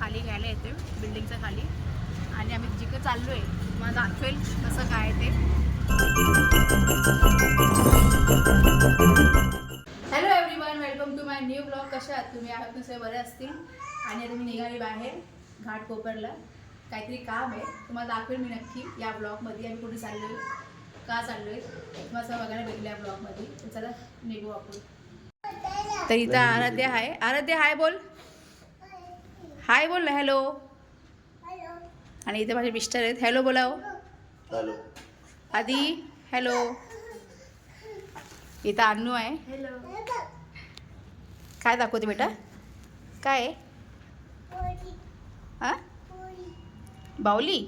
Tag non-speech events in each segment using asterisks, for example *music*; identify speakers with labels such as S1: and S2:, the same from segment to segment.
S1: खाली घ्यायला येते बिल्डिंगच्या खाली. आणि आम्ही जिकडे चाललो आहे तुम्हाला दाखवेल कसं काय ते. Hello everyone welcome to my new blog कशा आहात तुम्ही? आहात नसे बरे असतील. आणि आता मी निघाली बाहेर घाट कोपरला. काहीतरी काम आहे. तुम्हाला दाखवेल मी नक्की या ब्लॉगमध्ये आम्ही कुठे चाललो आहे का चाललो आहे तुम्हाला असं बघायला भेटलं या ब्लॉगमध्ये चला निघू आपण. तर इथं आराध्य आहे आराध्य हाय बोल. हाय बोल ना हॅलो. आणि इथे माझे मिस्टर आहेत. हॅलो बोलाव.
S2: हॅलो.
S1: आधी हॅलो. इथं अन्नू आहे. काय दाखवते बेटा? काय आहे? हां? बावली?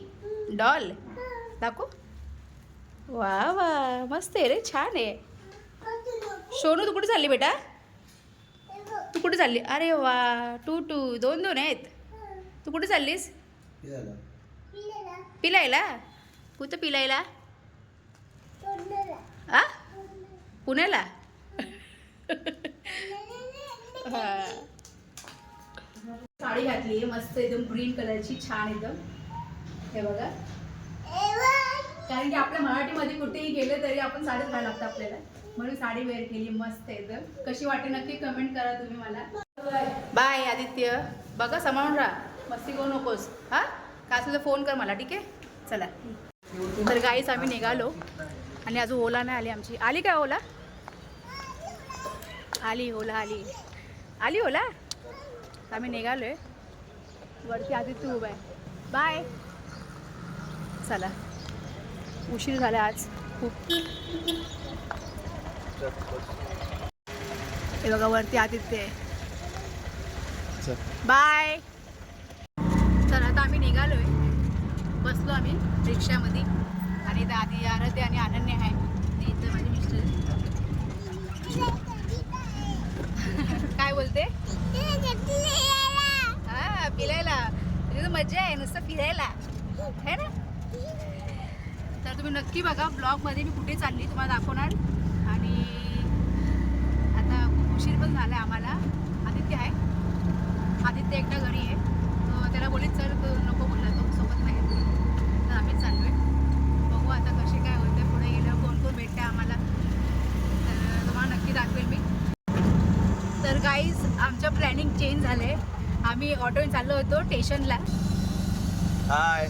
S1: डॉल? दाखव. वा वा. मस्त आहे रे छान आहे. सोनू तू कुठे चालली बेटा? तू कुठे चालली? अरे वा टू टू दोन दोन आहेत. तू कुठे चाललीस? पिलायला. कुठं पिलायला? आ? पुण्याला? हा. साडी घातली मस्त एकदम ग्रीन कलरची छान एकदम. हे बघा. कारण की आपल्या मराठीमध्ये कुठेही गेले तरी आपण साडीच घालायला लागतं आपल्याला. म्हणून साडी वेअर केली मस्त एकदम कशी वाटते नक्की कमेंट करा तुम्ही मला. बाय आदित्य. बघा समावून राहा. मस्ती करू नकोस. हा? काय असेल तर फोन कर मला ठीक आहे? चला. तर गाईच आम्ही निघालो. आणि अजून ओला नाही आली आमची. आली काय ओला? आली ओला आली. आली ओला? तर आम्ही निघालोय. वरती आदित्य उभा आहे. बाय. चला. उशीर झाला आज. खूप. हे बघा वरती आदित्य बाय तर आता आम्ही निघालोय. बसलो आम्ही रिक्षामध्ये. आणि इथं आधी आराध्य आणि अनन्य आहे. इथं माझे मिस्टर *laughs* काय बोलते? हा फिरायला तिथं मजा आहे नुसतं फिरायला. है ना? तर तुम्ही नक्की बघा ब्लॉगमध्ये मी कुठे चालली तुम्हाला दाखवणार. आणि उशीर पण झाला आम्हाला. आदित्य आहे. आदित्य एकटा घरी आहे. तो त्याला बोलीत चल तो नको बोलला तो सोबत नाही. तर आम्हीच चाललो आहे बघू आता कसे काय होते. पुढे गेल्यावर कोण कोण भेटते आम्हाला. तर तुम्हाला नक्की दाखवेल मी. तर गाईज आमचं प्लॅनिंग चेंज झालं आहे आम्ही ऑटोने चाललो होतो स्टेशनला
S2: हाय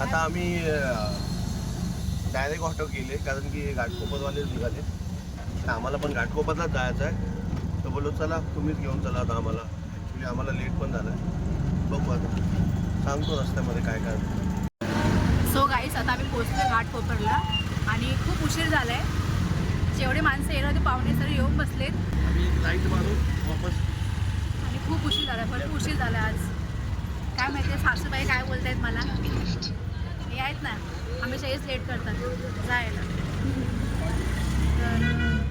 S2: आता आम्ही डायरेक्ट ऑटो केले. कारण की घाटकोपरवाले निघाले. तर आम्हाला पण घाटकोपरलाच जायचं आहे. तर बोललो चला तुम्हीच घेऊन चला आता आम्हाला. ॲक्च्युली आम्हाला लेट पण झालं. आहे बघू आता. सांगतो रस्त्यामध्ये काय काय
S1: सो गाईस आता आम्ही पोहोचलो घाट कोपरला आणि खूप उशीर झाला आहे जेवढे माणसं येणार होते पाहुणे सर येऊन बसलेत.
S2: आम्ही लाइट मारून वापस
S1: आणि खूप उशीर झाला भरपूर उशीर झाला आज. काय माहिती आहे सासूबाई काय बोलत आहेत मला. हे आहेत ना हमेशा हेच लेट करतात. जायला तर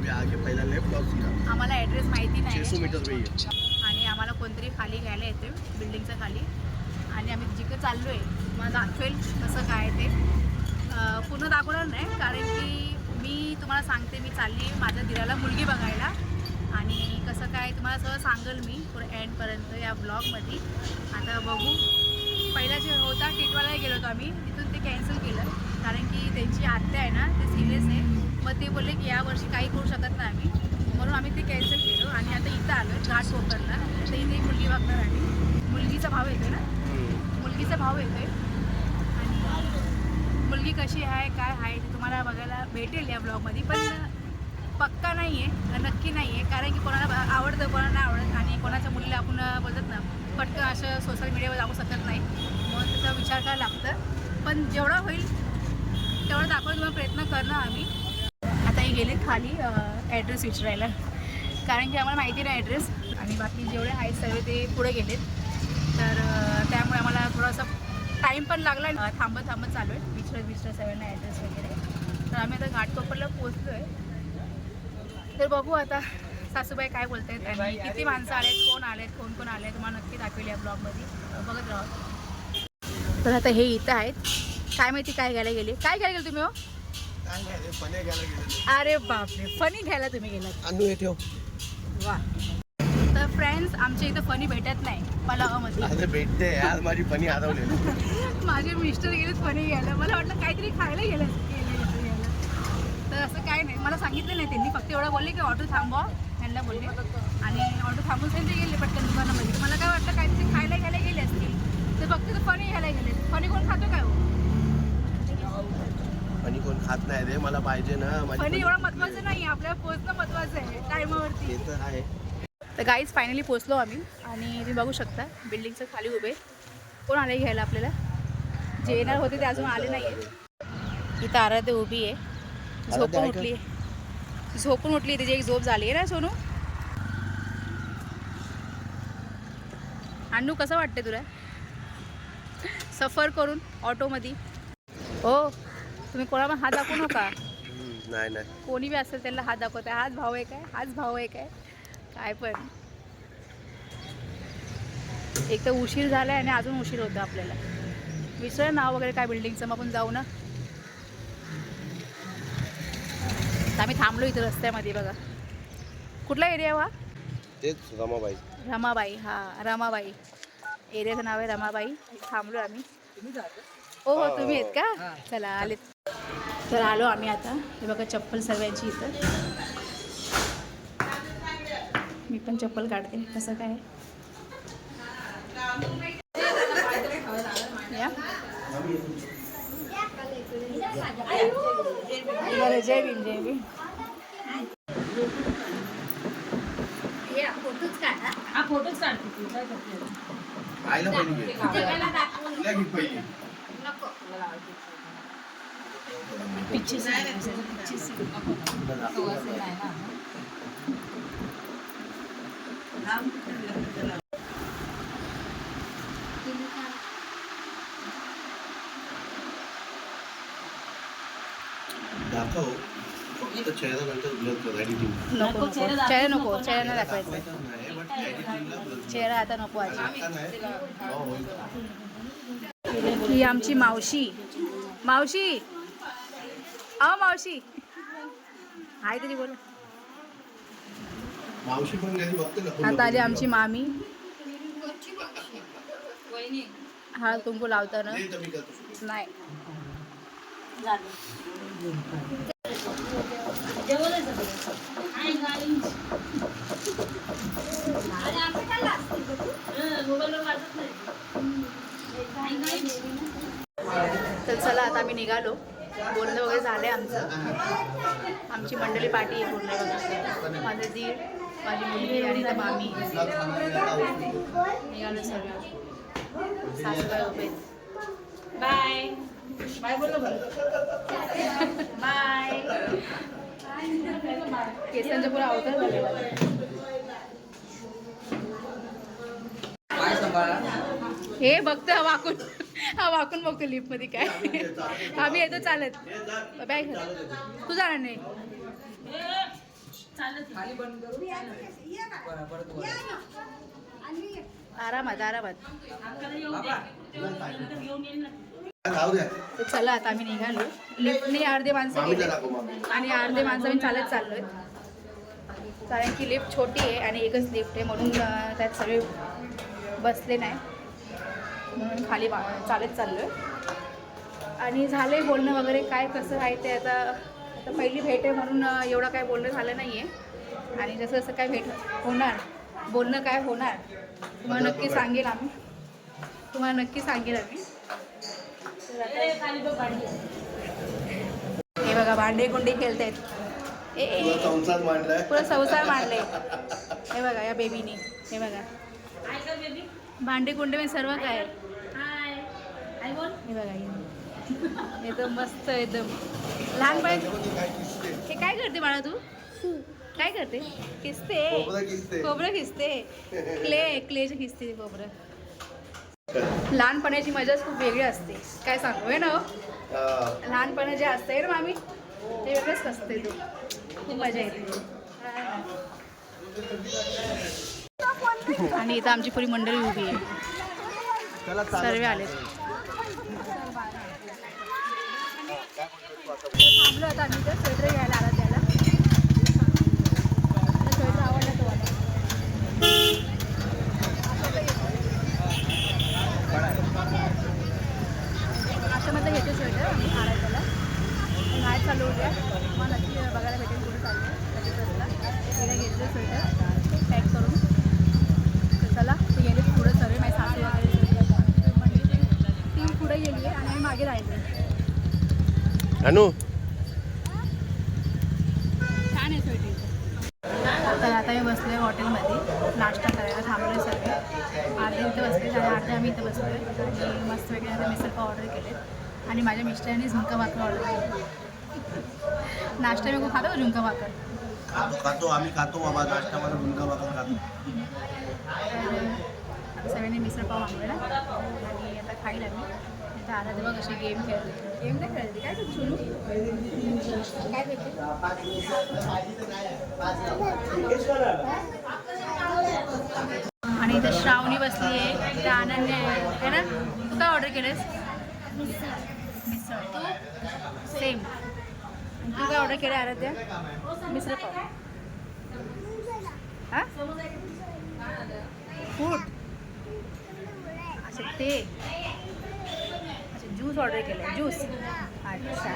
S2: अभी आगे पहिला लेफ्ट लॉस किया
S1: आम्हाला ॲड्रेस माहिती नाही.
S2: मीटर पे ही है.
S1: आणि आम्हाला कोणतरी खाली घ्यायला येते बिल्डिंगच्या खाली. आणि आम्ही जिकडे चाललो आहे तुम्हाला दाखवेल कसं काय ते. अं, पूर्ण दाखवणार नाही कारण की मी तुम्हाला सांगते मी चालली माझ्या दिराला मुलगी बघायला. आणि कसं काय तुम्हाला सगळं सांगेल मी पुढे एंडपर्यंत या ब्लॉगमध्ये आता बघू. पहिला जे होता टिटवाला गेलो होतो आम्ही. तिथून ते कॅन्सल केलं. कारण की त्यांची आत्या आहे ना ते सिरियस आहे. मग ते बोलले की यावर्षी काही करू शकत नाही आम्ही. म्हणून आम्ही ते कॅन्सल केलं आणि आता इथं आलो घाट कोपरला तर इथे मुलगी बघणार आणि मुलगीचा भाव येतोय ना. मुलगीचा भाव येतोय. आणि मुलगी कशी आहे काय आहे ते तुम्हाला बघायला भेटेल या ब्लॉगमध्ये पण पक्का नाही आहे नक्की नाही आहे कारण की कोणाला आवडतं कोणाला नाही आवडत. आणि कोणाच्या मुलीला आपण बोलतात ना पटकन असं सोशल मीडियावर दाखवू शकत नाही. मग त्याचा विचार करायला लागतं. पण जेवढा होईल तेवढं तुम्हाला प्रयत्न करणं आम्ही. हे गेलेत खाली ॲड्रेस विचारायला. कारण की आम्हाला माहिती नाही ॲड्रेस आणि बाकी जेवढे आहेत सगळे ते पुढे गेलेत. तर त्यामुळे आम्हाला थोडासा टाईम पण लागला. थांबत थांबत चालू आहे. विचारत विचारत सगळ्यांना ॲड्रेस वगैरे. तर आम्ही आता घाटकोपरला पोहोचलो आहे तर बघू आता सासूबाई काय बोलत आहेत आणि किती माणसं आलेत कोण आलेत कोण कोण आले तुम्हाला नक्की दाखवेल या ब्लॉगमध्ये बघत राहा. तर आता हे इथं आहेत. काय माहिती काय घ्यायला गेले? काय घ्यायला गेले तुम्ही हो? अरे बापरे फनी घ्यायला तुम्ही गेलात.
S2: आणू हे ठेव.
S1: वा. तर फ्रेंड्स आमच्या इथं फनी भेटत नाही पलावामध्ये.
S2: अरे भेटते. आज माझी फणी *laughs*
S1: माझे मिस्टर गेलेत फनी घ्यायला. मला वाटलं काहीतरी खायला गेलं गेले तर असं काय नाही. मला सांगितलं नाही त्यांनी. फक्त एवढं बोलले की ऑटो थांबवा. त्यांना बोलले. आणि ऑटो थांबून त्यांचे गेले पटकन दुकानामध्ये. मला काय वाटलं काहीतरी खायला घ्यायला गेले असतील. तर फक्त फनी घ्यायला गेले फनी कोण खातो काय हो?
S2: फणी कोण खात नाही रे मला पाहिजे ना माझी फणी
S1: एवढं महत्वाचं नाही आपल्याला पोहोचणं महत्वाचं आहे टायमावरती
S2: ते तर आहे.
S1: तर गाईज फायनली पोचलो आम्ही. आणि तुम्ही बघू शकता बिल्डिंगचं खाली उभे कोण आले घ्यायला आपल्याला? जे येणार होते ते अजून आले नाही इथं आराध्य उभी आहे. झोपून
S2: आहे?
S1: उठली झोपून उठली तिची एक झोप झाली आहे ना सोनू? अण्णू कसं वाटते तुला? सफर करून ऑटोमध्ये. हो. तुम्ही कोणाला हात दाखवू नका.
S2: नाही नाही.
S1: कोणी बी असेल त्याला हात दाखवते हाच भाऊ आहे काय हाच भाऊ आहे. काय काय पण. एक तर उशीर झालाय आणि अजून उशीर होतो आपल्याला. विसर नाव वगैरे काय बिल्डिंगचं मग आपण जाऊ ना. तर आम्ही थांबलो इथं रस्त्यामध्ये बघा. कुठला एरिया हा
S2: तेच रमाबाई.
S1: रमाबाई हा रमाबाई. एरियाचं नाव आहे रमाबाई. थांबलो आम्ही. हो हो तुम्ही आहेत का? चला आलेत. तर आलो आम्ही आता. हे बघा चप्पल सर्वांची इथं. मी पण चप्पल काढते. कसं काय? या. बरं जय भीम जय भीम.
S3: हा फोटोच काढते तू. काय करते
S2: आईला पहिली घे. तिला घे पहिली.
S1: पिच्ची पिच्ची
S2: तिला दाखव. दाखव फक्त चेहरा नंतर ब्लर कर editing.
S1: नको नको चेहरा नको चेहरा नाही दाखवायचा
S2: नाही, but editing ला blur कर.
S1: चेहरा आता नको आजी
S2: आता नाही. हो, होईल.
S1: ही आमची मावशी मावशी अ मावशी. हाय तरी बोल.
S2: मावशी पण घरी बघते ना
S1: आता आली आमची मामी. हळद कुंकू लावताना
S2: नाही, तर मी करतो. shooting.
S1: नाही. तर चला आता आम्ही निघालो. बोलणं वगैरे झालं आहे आमचं. आमची मंडळी पार्टी आहे पूर्ण बघा माझे दीर माझी मुलगी आणि त्या मामी. निघालो सासूबाई उभे बाय. बाय बोल बाय. केसांच्या पुरा अवतार आहे. हे बघतो वाकून. हा वाकून बघतो लिफ्टमध्ये काय. आम्ही येतो चालत. बॅग तू जाणार नाही आरामात आरामात. चला आता आम्ही निघालो. लिफ्टने अर्धे माणसं गेले. आणि अर्धे माणसं आम्ही चालत चाललोय. कारण की लिफ्ट छोटी आहे आणि एकच लिफ्ट आहे म्हणून त्यात सगळे बसले नाही. म्हणून खाली मा- चालत चाललोय. आणि झाले बोलणं वगैरे काय कसं आहे ते आता आता पहिली भेट आहे म्हणून एवढं काय बोलणं झालं नाही आहे आणि जसं जसं काय भेट होणार बोलणं काय होणार तुम्हाला नक्की सांगेल आम्ही. तुम्हाला नक्की सांगेल आम्ही. हे बघा भांडे कुंडे खेळतायत. ए ए, ए
S2: संसार
S1: मांडले हे बघा या बेबीनी हे बघा. भांडे कुंडे म्हणजे सर्व काय आहे. हे बघा. एकदम मस्त एकदम. लहानपणी? हे काय करते बाळा तू? काय करते? खिसते.
S2: खोबरं
S1: खिसते. क्ले क्लेचे खिसते ते खोबरं. *laughs* लहानपणाची मजाच खूप वेगळी असते. काय सांगू आहे ना हो? लहानपणा जे असते ना मामी ते वेगळंच असते तू. खूप मजा येते. आणि इथं आमची पुरी मंडळी उभी आहे. सर्व आले थांबलो आता आम्ही तर स्वेटर घ्यायला त्याला स्वेटर स्वेटर त्याला. चालू
S2: बघायला
S1: भेटेल कुठे चालू लगेच घेतलं स्वेटर तर आता मी बसलोय हॉटेलमध्ये नाश्ता करायला थांबलोय सर्व अर्धे इथे बसले आणि अर्धे आम्ही इथे बसलोय. आणि मस्त वेगळे आता मिसळ पाव ऑर्डर केले. आणि माझ्या मिस्टरांनी झुणका भाकर ऑर्डर केली. नाश्ता मी खूप खातो का झुणका भाकर?
S2: खातो खातो. आम्ही खातो बाबा. नाश्त्यामध्ये झुणका भाकर खातो.
S1: आता सगळ्यांनी मिसळ पाव आणलेला आणि आता खाईल आम्ही आता आला तेव्हा कशी गेम खेळते. आणि इथं श्रावणी बसली आहे. इथं आनंद आहे. है ना? तू काय ऑर्डर केलंस मिसळ. तू? सेम तू काय ऑर्डर केलं आराध्या? मिसळ पाव. हां? फूड अच्छा ते. ज्यूस ऑर्डर केलं आहे ज्यूस. अच्छा.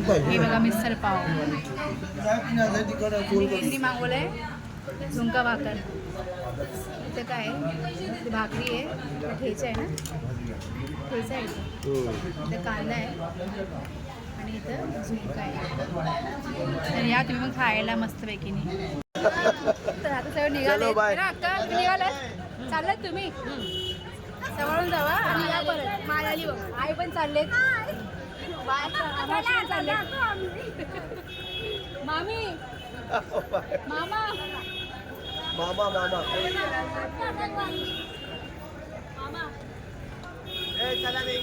S2: आहे.
S1: हे बघा मिसळ पाव. यांनी मागवलंय झुणका भाकर. इथं काय आहे? भाकरी आहे. ठेचा आहे ना? ठेचा आहे. इथं. इथं कांदा आहे. आणि इथं झुणका आहे. तर या तुम्ही मग खायला मस्तपैकी तर आता सगळं निघाले
S2: bye.
S1: ना अक्का तुम्ही निघालात? चाललात तुम्ही? सवरून जावा आणि या परत. माळाली बघ. आई पण चाललेत. मावशी पण चाललेत. मामी. मामा.
S2: मामा मामा. ए चला रे.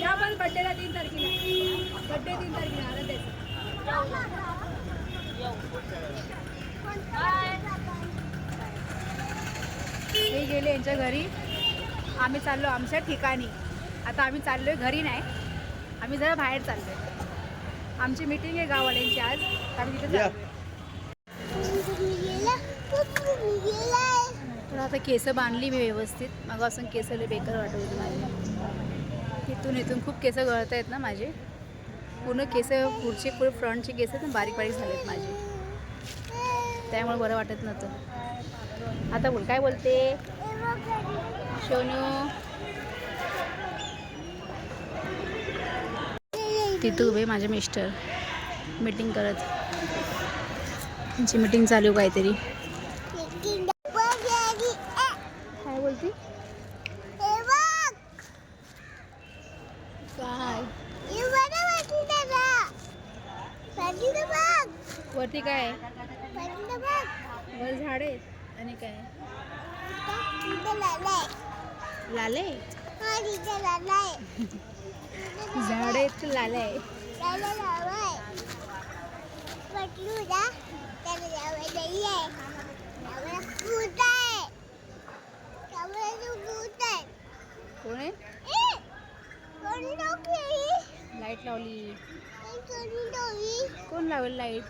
S1: या पण बड्डेला तीन तारखेला. बड्डे तीन तारखेला आला त्याचा. हे गेले यांच्या घरी. आम्ही चाललो आमच्या ठिकाणी. आता आम्ही चाललोय घरी नाही. आम्ही जरा बाहेर चाललोय. आमची मीटिंग आहे गाववाल्यांची आज. आम्ही तिथे तर आता केस बांधली मी व्यवस्थित. मग असं केस लय बेकार वाटत होती माझी. इथून इथून खूप केस गळत आहेत ना माझे. पूर्ण केस पुढचे पूर्ण फ्रंटचे केस आहेत ना बारीक बारीक झालेत माझे. त्यामुळे बरं वाटत नव्हतं. आता बोल काय बोलते? सोनू तिथं उभे माझे मिस्टर. मीटिंग करत. त्यांची मीटिंग चालू काहीतरी काय बोलती काय वरती काय आहे? वर झाड आहेत आणि काय लाले झाड आहेत की लाले आहे कोण आहे? लाइट लावली. कोण लावलं लाइट?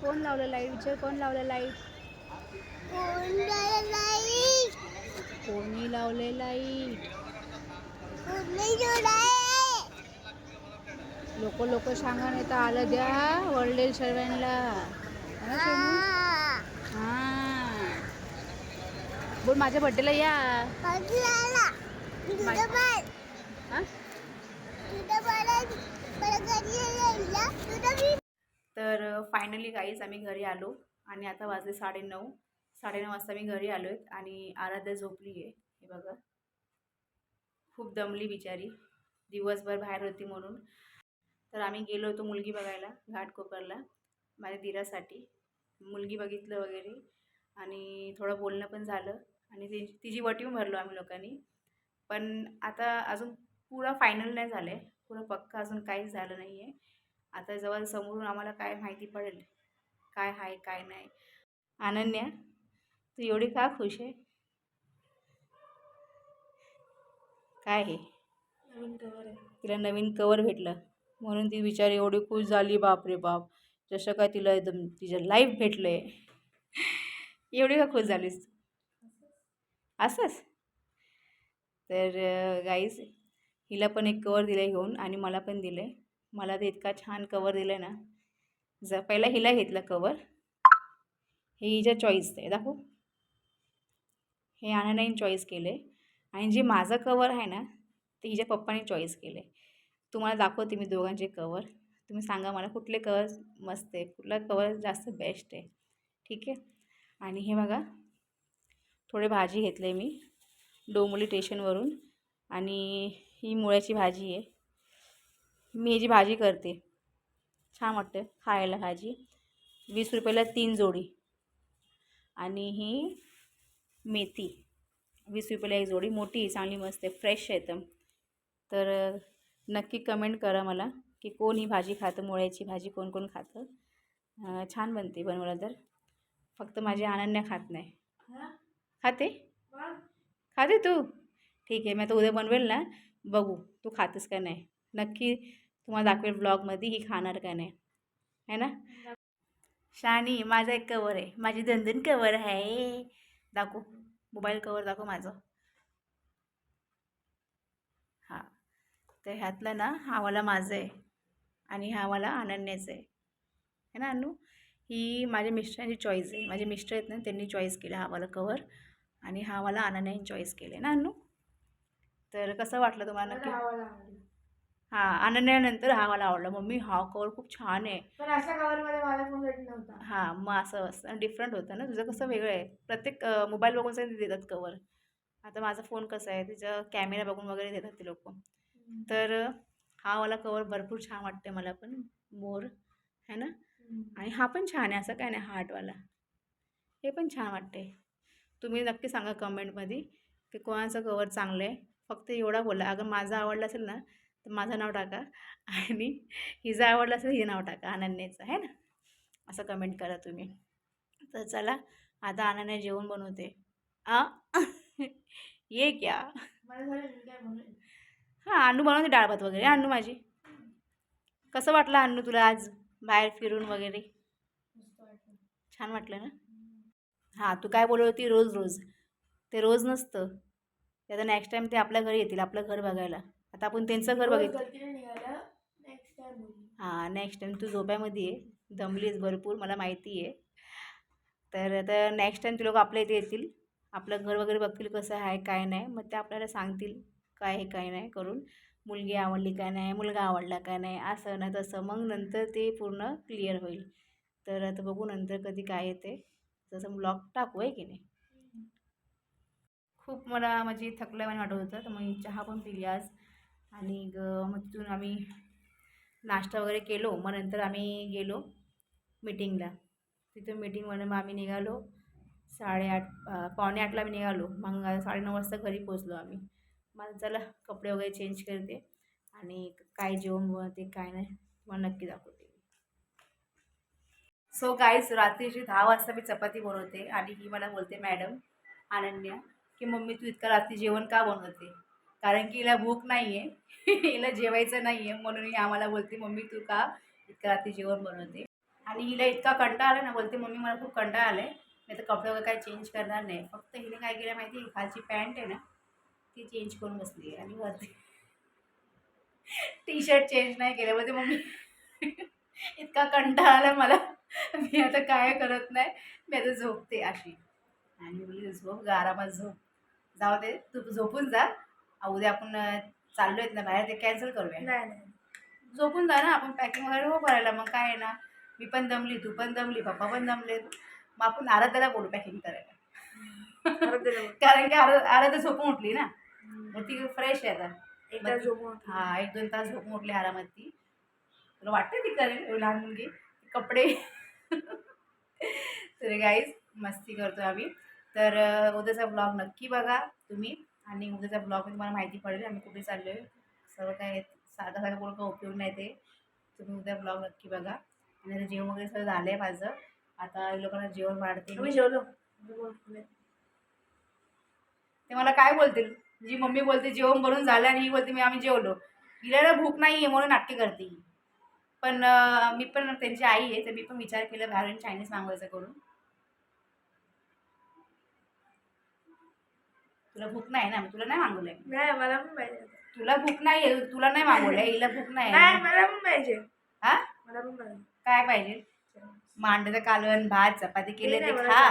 S1: कोण लावलं लाइट? विचार कोण लावलं लाइट? कोण लावले लाइट? लोक लोक सांगा नाही तर आलं द्या वडलेल सर्वांना. हा, बोल माझ्या बड्डेला या? तर फायनली गाईज आम्ही घरी आलो. आणि आता वाजले साडेनऊ. साडेनऊ वाजता मी घरी आलो आहेत आणि आराध्या झोपली आहे हे बघा. खूप दमली बिचारी. दिवसभर बाहेर होती म्हणून. तर आम्ही गेलो होतो मुलगी बघायला घाटकोपरला माझ्या दिरासाठी. मुलगी बघितलं वगैरे आणि थोडं बोलणं पण झालं आणि ती तिची वटी भरलो आम्ही लोकांनी. पण आता अजून पुरा फायनल नाही झालं आहे पुरं पक्का अजून काहीच झालं नाही आहे आता जवळ समोरून आम्हाला काय माहिती पडेल? काय आहे काय नाही? अनन्या तू एवढी का खुश आहे? काय आहे. तिला नवीन कवर भेटलं. म्हणून ती बिचारी एवढी खुश झाली बाप रे बाप. जसं काय तिला एकदम तिचं लाईफ भेटलं आहे एवढी का खुश झालीस? तू असंच? तर गाईज हिला पण एक कवर दिलं घेऊन आणि मला पण दिलं आहे मला ते इतका छान कवर दिलं आहे ना. ज पहिला हिला घेतलं कवर हे हिच्या चॉईस आहे. दाखवू. हे आनंदाने चॉईस केलं. आहे आणि जे माझं कवर आहे ना ते हिच्या पप्पाने चॉईस केलं. आहे तुम्हाला दाखवते मी दोघांचे कवर तुम्ही सांगा मला कुठले कवर मस्त आहे कुठला कवर जास्त बेस्ट आहे. ठीक आहे? आणि हे बघा थोडे भाजी घेतले मी डोंबोली स्टेशनवरून आणि ही मुळ्याची भाजी आहे. मी ह्याची भाजी करते छान वाटते खायला भाजी. वीस रुपयाला तीन जोडी. आणि ही मेथी. वीस रुपयाला एक जोडी. मोठी आहे, चांगली मस्त आहे फ्रेश आहे तर नक्की कमेंट करा मला की कोण ही भाजी खातं मुळ्याची भाजी कोण कोण खातं. छान बनते बनवलं तर. फक्त माझी अनन्या खात नाही. खाते? खाते तू? ठीक आहे मी आता उद्या बनवेल ना. बघू तू खातेस का नाही. नक्की तुम्हाला दाखवेल ब्लॉगमध्ये ही खाणार का नाही. है ना? शानी माझा एक कवर आहे. माझी दणदण कवर आहे. दाखव. मोबाईल कवर दाखव माझं. हां. तर ह्यातलं ना हा वाला माझं आहे. आणि हा वाला अनन्याचं आहे. है ना अनु? ही माझ्या मिस्टरांची चॉईस आहे. माझे मिस्टर आहेत ना त्यांनी चॉईस केलं हा वाला कवर आणि हा वाला अनन्याने चॉईस केले ना अनु? तर कसं वाटलं तुम्हाला? नक्की हां अनन्यानंतर हा मला आवडला. मम्मी हा कवर खूप छान आहे.
S4: पण अशा कवरमध्ये माझा फोन भेटला
S1: हां मग असं असतं डिफरंट होतं ना. तुझं कसं वेगळं आहे? प्रत्येक मोबाईल बघून सगळे देतात कवर आता माझा फोन कसा आहे? त्याचं कॅमेरा बघून वगैरे देतात ते लोक. तर हा वाला कवर भरपूर छान वाटते मला पण. मोर है ना? आणि हा पण छान आहे. असं काय नाही हार्टवाला हे पण छान वाटते तुम्ही नक्की सांगा कमेंटमध्ये की कोणाचं कवर चांगलं आहे. फक्त एवढा बोला. अगर माझं आवडलं असेल ना तर माझं नाव टाका. आणि हिचं आवडलं असेल हिचं नाव टाका. अनन्याचं आहे ना? असं कमेंट करा तुम्ही. तर चला आता अनन्या जेवण बनवते. आ? *laughs* ये क्या? हां अन्नू बनवते डाळ भात वगैरे. अन्नू माझी. कसं वाटलं अन्नू तुला आज? बाहेर फिरून वगैरे? छान वाटलं ना? हां तू काय बोलत होती रोज रोज? ते रोज नसतं. ते आता नेक्स्ट टाईम ते आपल्या घरी येतील आपलं घर बघायला. आता आपण त्यांचं घर
S4: रोज
S1: बघितलं. हां नेक्स्ट टाईम तू झोप्यामध्ये आहे दमलीस भरपूर मला माहिती आहे. तर आता नेक्स्ट टाईम ते लोक आपल्या इथे येतील. आपलं घर वगैरे बघतील कसं आहे काय नाही. मग ते आपल्याला सांगतील काय आहे काय नाही करून. मुलगी आवडली काय नाही मुलगा आवडला काय नाही असं ना तसं. मग नंतर ते पूर्ण क्लिअर होईल. तर आता बघू नंतर कधी काय येते. तसं ब्लॉग टाकू आहे की नाही. खूप मला म्हणजे थकल्यावाने वाटत होतं. तर मग मी चहा पण पिली आज. आणि ग मग तिथून आम्ही नाश्ता वगैरे केलो. मग नंतर आम्ही गेलो मीटिंगला तिथून मीटिंगवरून मग आम्ही निघालो. साडेआठ पावणे आठला आम्ही निघालो. मग साडेनऊ वाजता घरी पोचलो आम्ही. मग चला कपडे वगैरे चेंज करते. आणि काय जेवण बनवते काय नाही तुम्हाला नक्की दाखवते. सो गाईज रात्रीची दहा वाजता मी चपाती बनवते. आणि ही मला बोलते मॅडम अनन्या की मम्मी तू इतकं रात्री जेवण का बनवते? कारण की हिला भूक नाही आहे *laughs* हिला जेवायचं नाही आहे म्हणून ही आम्हाला बोलते मम्मी तू का इतकं रात्री जेवण बनवते. आणि हिला इतका कंटाळा आला ना बोलते मम्मी मला खूप कंटाळा आला आहे मी तर कपडे वगैरे काही चेंज करणार नाही. फक्त हिने काय केलं माहिती आहे? खालची पॅन्ट आहे ना ती चेंज करून बसली आहे आणि वरती टी शर्ट चेंज नाही केलं. बोलते मम्मी *laughs* इतका कंटाळा आला मला. मी आता काय करत नाही. मी आता झोपते अशी. आणि मुली झोप गारामात झोप. जाऊ दे तू झोपून जा. उद्या आपण चाललो आहेत ना बाहेर ते कॅन्सल करूया.
S4: नाही नाही.
S1: झोपून जा ना आपण पॅकिंग वगैरे हो करायला. मग काय आहे ना मी पण दमली तू पण दमली पप्पा पण दमले. मग आपण आराध्याला बोलू पॅकिंग करायला. *laughs* कारण की आरा आराध्या झोपून उठली ना. मग ती फ्रेश आहे आता.
S4: एकदा झोपून
S1: हा एक दोन तास झोपून उठली आरामात ती. तुला वाटते ती करेल लहान मुलगी? कपडे. *laughs* तर गाईज मस्ती करतो आम्ही. तर उद्याचा ब्लॉग नक्की बघा तुम्ही. आणि उद्याचा ब्लॉग तुम्हाला माहिती पडेल आम्ही कुठे चाललो आहे सर्व काय सारखं सारखं बोलून काय उपयोग नाही ते. तुम्ही उद्या ब्लॉग नक्की बघा. आणि आता जेवण वगैरे सगळं झालं आहे माझं. आता लोकांना जेवण वाढते. मी.
S4: जेवलो
S1: ते मला काय बोलतील? जी मम्मी बोलते जेवण बनवून झालं आणि ही बोलते मी आम्ही जेवलो. हिला ना भूक नाही आहे म्हणून नाटके करते ही. पण मी पण त्यांची आई आहे तर मी पण विचार केला बाहेरून चायनीज मागवायचं करून. तुला भूक नाही ना तुला नाही मागवलंय.
S4: नाही मला पण पाहिजे.
S1: तुला भूक नाही तुला नाही मागवलंय हिला भूक नाही.
S4: मला पण पाहिजे.
S1: हा?
S4: मला पण पाहिजे.
S1: काय पाहिजे? मांडचं कालवण भात चपाती केले
S4: ते
S1: खा.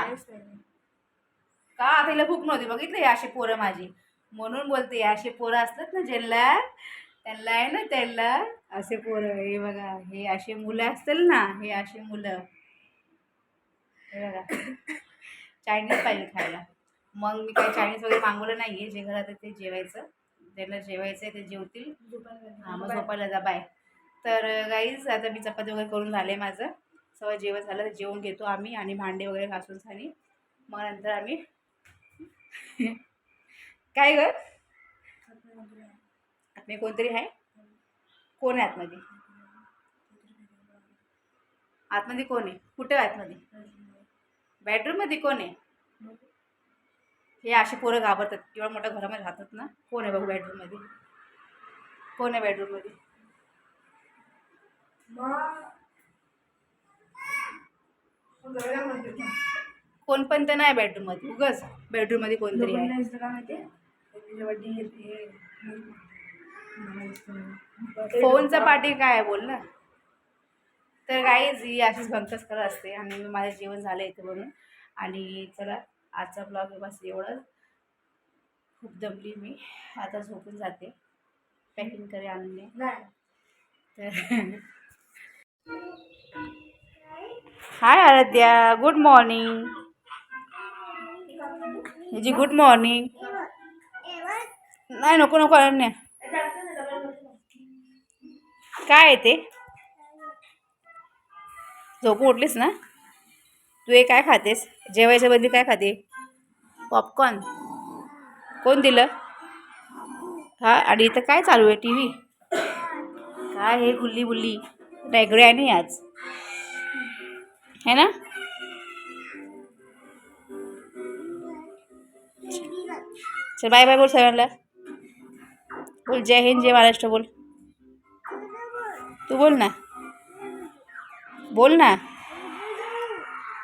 S1: का? आता हिला भूक नव्हती बघितलं हे अशी पोरं माझी. म्हणून बोलते अशी पोरं असतात ना ज्यांना त्यांना आहे ना त्यांना असे पोरं हे बघा हे असे मुलं असतील ना हे असे मुलं. हे बघा. *laughs* चायनीज पाहिजे खायला. मग मी काही चायनीज वगैरे मागवलं नाही आहे जे घरात आहे ते जेवायचं. ज्यांना जेवायचं आहे ते जेवतील. हां मग झोपायला जा बाय तर गाईज आता मी चपाती वगैरे करून झाले माझं. सगळं जेवण झालं तर जेवून घेतो आम्ही आणि भांडे वगैरे घासून झाली. मग नंतर आम्ही *laughs* काय ग? आतमध्ये कोणतरी आहे? कोण आहे आतमध्ये? आतमध्ये कोण आहे? कुठं आहे आतमध्ये? बेडरूममध्ये कोण आहे? हे असे पोरं घाबरतात. किंवा मोठ्या घरामध्ये राहतात ना. कोण आहे बघू बेडरूममध्ये कोण आहे बेडरूममध्ये कोण पण तर नाही बेडरूममध्ये उगच बेडरूममध्ये कोणतरी आहे. फोनचा पाठी काय आहे बोल ना. तर काहीच ही अशीच भंकस करत असते. आणि माझं जेवण झालं इथे म्हणून आणि चला आजचा ब्लॉग बस एवढंच. खूप दमली मी. आता झोपून जाते. पॅकिंग करे आणले
S4: नाही.
S1: तर हाय आराध्या गुड मॉर्निंग जी गुड मॉर्निंग नाही नको नको अनन्या काय आहे ते? झोपून उठलीस ना? तू हे काय खातेस? जेवायच्या बदली काय खाते? पॉपकॉर्न कोण दिलं? हा आणि इथं काय चालू आहे? टी व्ही काय हे गुल्ली बुल्ली? रेगडे आहे नाही आज. है ना? चल बाय बाय बोल सगळ्यांना. बोल जय हिंद जय महाराष्ट्र बोल. तू बोल ना. बोल ना.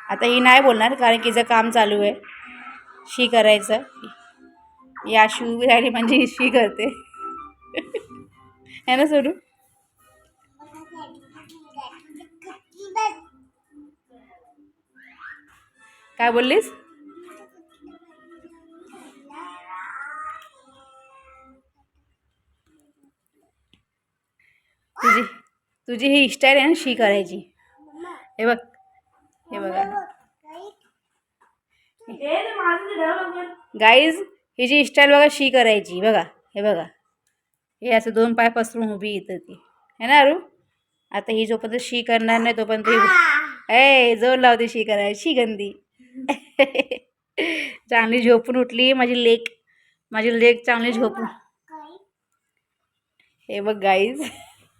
S1: आता ही नाही बोलणार कारण की हिचं काम चालू आहे. शी करायचं. या शू राहिली म्हणजे ही शी करते. है ना सोडू काय बोललीस? तुझी तुझी ही स्टाईल आहे ना शी करायची. हे बघ हे बघा
S4: हे ते माझं ते ठेव लवकर.
S1: गाईज ही जी स्टाईल बघा शी करायची. बघा हे बघा. हे असं दोन पाय पसरून उभी येतं ती. है ना अरू? आता ही जोपर्यंत शी करणार नाही तोपर्यंत ए जोर लावते शी करायची शी गंदी. *laughs* चांगली झोपून उठली माझी लेक. माझी लेक चांगली झोपून. हे बघ गाईज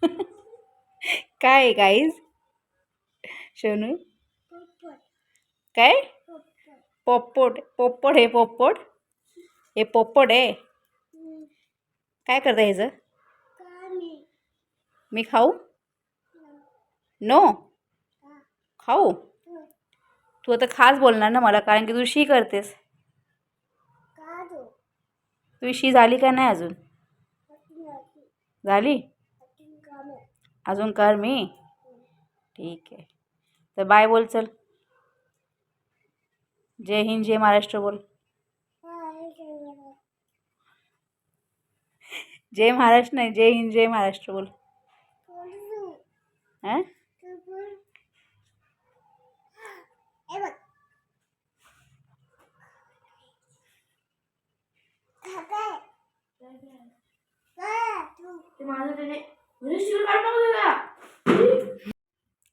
S1: *laughs* काय गाईज सोनू काय? पोपट. पोपट हे पोपट. हे पोपट आहे. काय करतं ह्याचं मी खाऊ? नो? खाऊ? तू आता खास बोलणार ना मला कारण की तू शी करतेस. तू शी झाली का नाही अजून? झाली? अजून कर मी. ठीक आहे. तर बाय बोल चल. जय हिंद जय महाराष्ट्र बोल. जय महाराष्ट्र नाही जय हिंद जय महाराष्ट्र बोल. हां?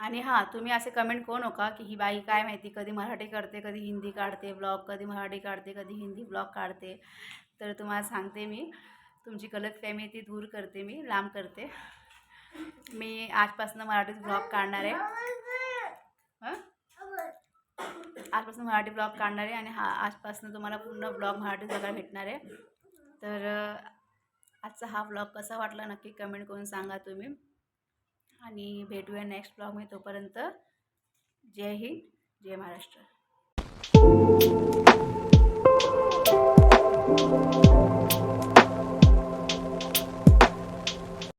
S1: आणि हां तुम्ही असे कमेंट करू नका की ही बाई काय माहिती कधी मराठी करते कधी हिंदी काढते ब्लॉग कधी मराठी काढते कधी हिंदी ब्लॉग काढते. तर तुम्हाला सांगते मी. तुमची गलतफहमी आहे ती दूर करते मी लांब करते. मी आजपासून मराठीत ब्लॉग काढणार आहे. आजपासून मराठी ब्लॉग काढणार आहे आणि हा आजपासून तुम्हाला पूर्ण ब्लॉग मराठीत बघायला भेटणार आहे. तर आजचा हा ब्लॉग कसा वाटला नक्की कमेंट करून सांगा तुम्ही. आणि भेटूया नेक्स्ट ब्लॉग मी तोपर्यंत. जय हिंद जय महाराष्ट्र.